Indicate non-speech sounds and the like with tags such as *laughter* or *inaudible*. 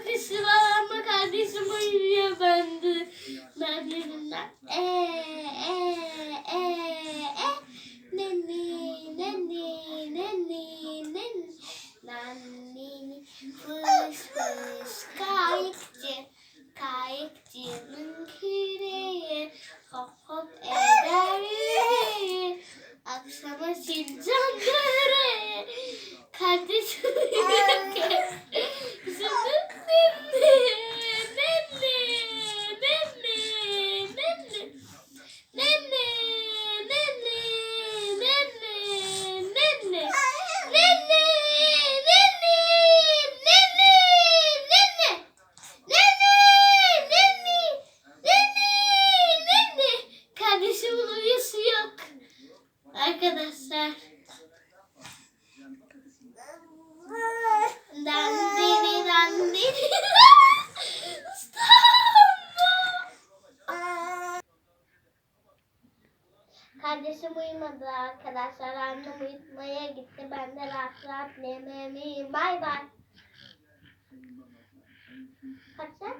bakışlar kardeşim uyuyor bende. Ben yerinden e e e ee, e ee, ee. neni neni neni neni. Nani fış fış kayıkçı. Kayıkçının küreği hop hop e Arkadaşlar. *laughs* Dandini dandini. *laughs* Kardeşim uyumadı arkadaşlar. Annem uyutmaya gitti. Ben de rahat rahat yemeğimi Bay bay. Kaçacak ama.